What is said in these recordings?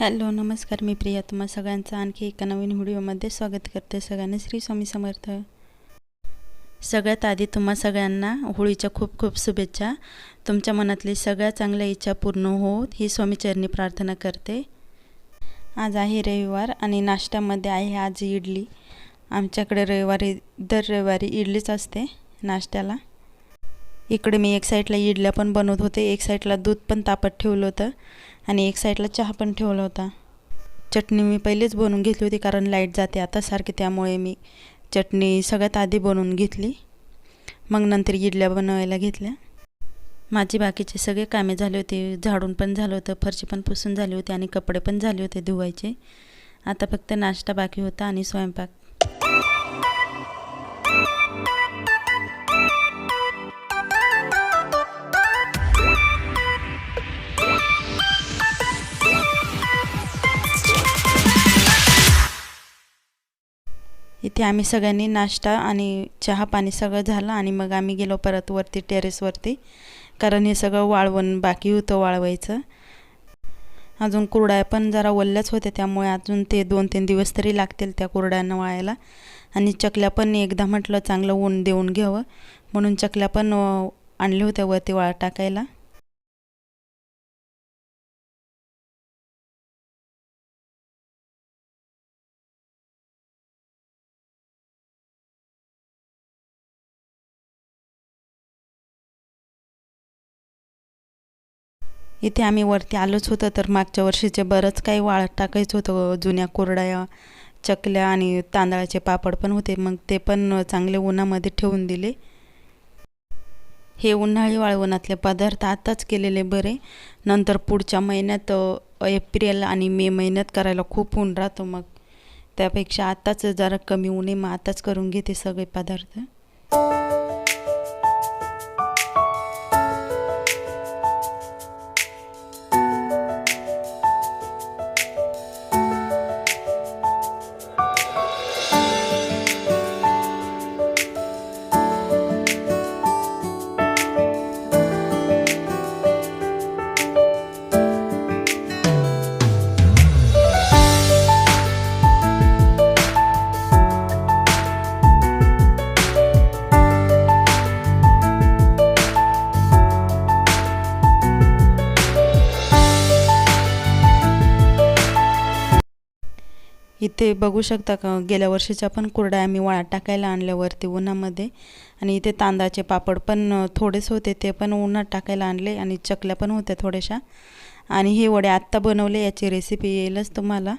Hello नमस्कार मी प्रिया. तुम्हा सगळ्यांचं आणखी एका नवीन व्हिडिओमध्ये स्वागत करते सगळ्यांनी. श्री स्वामी समर्थ. सगळ्यात आधी तुम्हा सगळ्यांना होळीच्या खूप खूप शुभेच्छा. तुमच्या मनातली सगळ्या चांगल्या इच्छा पूर्ण होत ही स्वामीचरणी प्रार्थना करते. आज आहे रविवार आणि नाश्त्यामध्ये आहे आज इडली. आमच्याकडे रविवारी दर रविवारी इडलीच असते नाश्त्याला. इकडे मी एक साईडला इडल्या पण बनवत होते एक साईडला दूध पण तापत ठेवलं होतं. आणि एक साईडला चहा पण ठेवला होता. चटणी मी पहिलेच बनवून घेतली होती कारण लाइट जाते आता सारखी त्यामुळे मी चटणी सगळ्यात आधी बनवून घेतली. मग नंतर इडल्या बनवायला घेतल्या. माझी बाकीचे सगळे कामे झाले होते झाडून पण झालं होतं फरशी पण पुसून झाली होती आणि कपडे पण झाले होते धुवायचे. आता फक्त नाश्ता बाकी होता आणि स्वयंपाक. इथे आम्ही सगळ्यांनी नाश्ता आणि चहा पाणी सगळं झालं आणि मग आम्ही गेलो परत वरती टेरेसवरती कारण हे सगळं वाळवण बाकी होतं वाळवायचं. अजून कुरड्या पण जरा वल्ल्याच होत्या त्यामुळे अजून ते दोन तीन दिवस तरी लागतील त्या कुरड्यांना वाळायला आणि चकल्या पण एकदा म्हटलं चांगलं ऊन देऊन घ्यावं. म्हणून चकल्या पण आणल्या होत्या वरती वाळ टाकायला. इथे आम्ही वरती आलोच होतं तर मागच्या वर्षीचे बरंच काही वाळत टाकायचं होतं जुन्या कोरड्या चकल्या आणि तांदळाचे पापड पण होते. मग ते पण चांगले उन्हामध्ये ठेवून दिले. हे उन्हाळी वाळवणातले पदार्थ आत्ताच केलेले बरे. नंतर पुढच्या महिन्यात एप्रिल आणि मे महिन्यात करायला खूप ऊन राहतो. मग त्यापेक्षा आत्ताच जरा कमी ऊन आहे मग आताच करून घेते सगळे पदार्थ. इथे बघू शकता का गेल्या वर्षीच्या पण कुरड्या आम्ही वाळा टाकायला आणल्यावरती उन्हामध्ये. आणि इथे तांदळाचे पापड पण थोडेच होते ते पण उन्हात टाकायला आणले आणि चकल्या पण होत्या थोड्याशा. आणि हे वडे आत्ता बनवले याची रेसिपी येईलच तुम्हाला.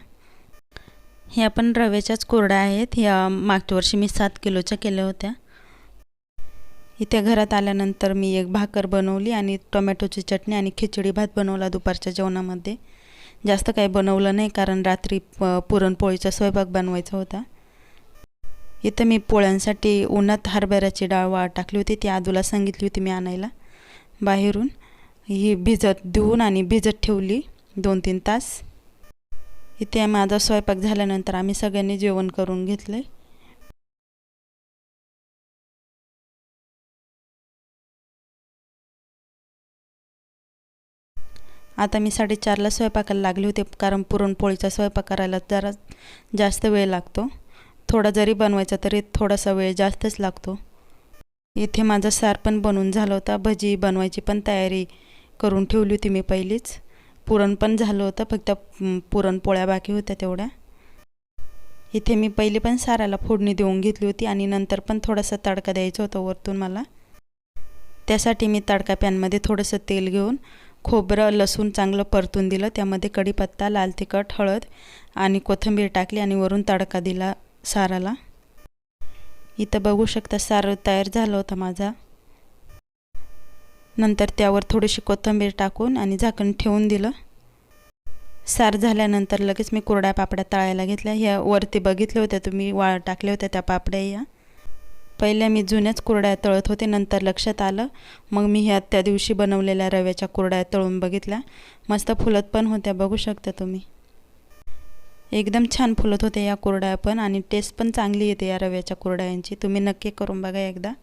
ह्या पण रव्याच्याच कुरड्या आहेत. ह्या मागच्या वर्षी मी सात किलोच्या केल्या होत्या. इथे घरात आल्यानंतर मी एक भाकर बनवली आणि टोमॅटोची चटणी आणि खिचडी भात बनवला दुपारच्या जेवणामध्ये. जास्त काही बनवलं नाही कारण रात्री पुरणपोळीचा स्वयंपाक बनवायचा होता. इथं मी पोळ्यांसाठी उन्हात हरभऱ्याची डाळ वाळ टाकली होती. ती आदूला सांगितली होती मी आणायला. बाहेरून ही भिजत धुवून आणि भिजत ठेवली दोन तीन तास. इथे माझा स्वयंपाक झाल्यानंतर आम्ही सगळ्यांनी जेवण करून घेतलं आता मी साडेचारला स्वयंपाकाला लागले होते कारण पुरणपोळीचा स्वयंपाक करायला जरा जास्त वेळ लागतो. थोडा जरी बनवायचा तरी थोडासा वेळ जास्तच लागतो. इथे माझा सार पण बनवून झाला होता. भजी बनवायची पण तयारी करून ठेवली होती मी पहिलीच. पुरण पण झालं होतं फक्त पुरणपोळ्या बाकी होत्या तेवढ्या. इथे मी पहिले पण साराला फोडणी देऊन घेतली होती आणि नंतर पण थोडासा तडका द्यायचा होता वरतून मला. त्यासाठी मी तडका पॅनमध्ये थोडंसं तेल घेऊन खोबरं लसूण चांगलं परतून दिलं. त्यामध्ये कढीपत्ता लाल तिखट हळद आणि कोथिंबीर टाकली आणि वरून तडका दिला साराला. इथं बघू शकता सार तयार झालं होतं माझा. नंतर त्यावर थोडीशी कोथिंबीर टाकून आणि झाकण ठेवून दिलं. सार झाल्यानंतर लगेच मी कोरड्या पापड्या तळायला घेतल्या. ह्या वरती बघितल्या होत्या तुम्ही वाळ टाकल्या होत्या त्या पापड्या या. पहिल्या मी जुन्याच कुरड्या तळत होते नंतर लक्षात आलं. मग मी ह्या त्या दिवशी बनवलेल्या रव्याच्या कुरड्या तळून बघितल्या. मस्त फुलत पण होत्या बघू शकता तुम्ही. एकदम छान फुलत होते या कुरड्या पण आणि टेस्ट पण चांगली येते या रव्याच्या कुरड्यांची. तुम्ही नक्की करून बघा एकदा.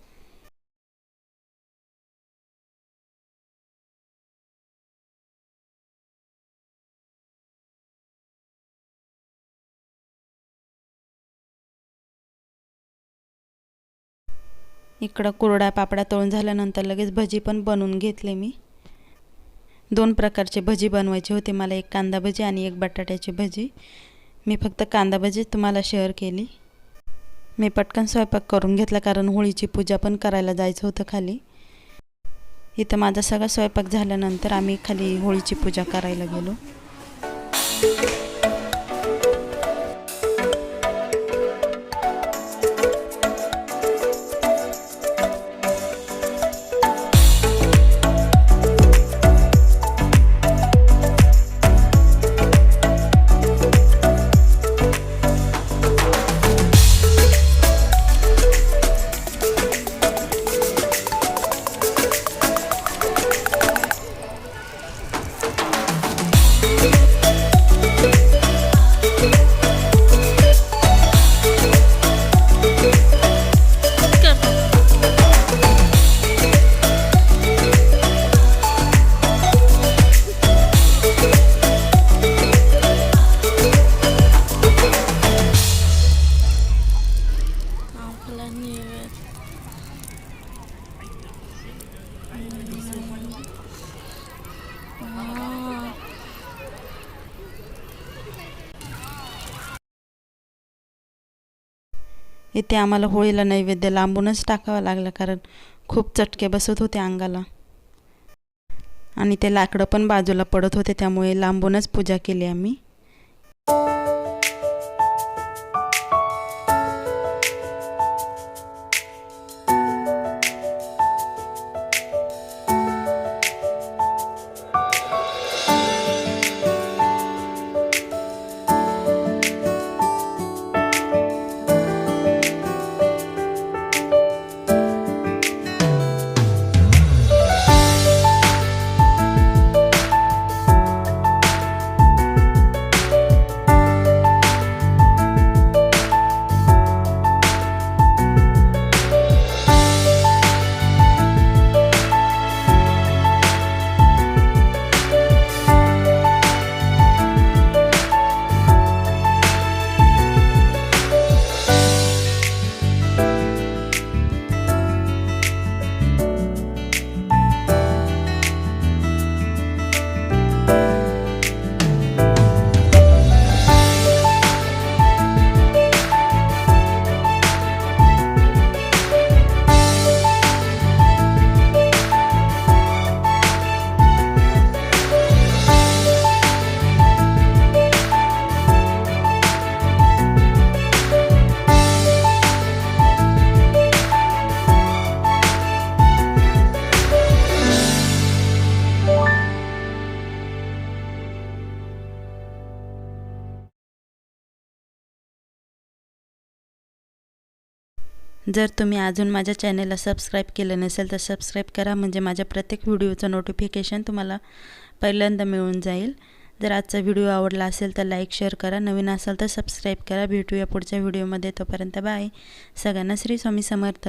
इकडं कुरड्या पापड्या तळून झाल्यानंतर लगेच भजी पण बनवून घेतले मी. दोन प्रकारचे भजी बनवायचे होते. मला एक कांदा भजी आणि एक बटाट्याची भजी. मी फक्त कांदा भजी तुम्हाला शेअर केली. मी पटकन स्वयंपाक करून घेतला कारण होळीची पूजा पण करायला जायचं होतं खाली. इथं माझा सगळा स्वयंपाक झाल्यानंतर आम्ही खाली होळीची पूजा करायला गेलो. इथे आम्हाला होळीला नैवेद्य लांबूनच टाकावा लागला कारण खूप चटके बसत होते अंगाला. आणि ते लाकडं पण बाजूला पडत होते त्यामुळे लांबूनच पूजा केली आम्ही. जर तुम्ही अजून माझ्या चॅनेलला सबस्क्राईब केलं नसेल तर सबस्क्राईब करा. म्हणजे माझ्या प्रत्येक व्हिडिओचं नोटिफिकेशन तुम्हाला पहिल्यांदा मिळून जाईल. जर आजचा व्हिडिओ आवडला असेल तर लाईक शेअर करा. नवीन असाल तर सबस्क्राईब करा. भेटूया पुढच्या व्हिडिओमध्ये तोपर्यंत बाय सगळ्यांना श्री स्वामी समर्थ.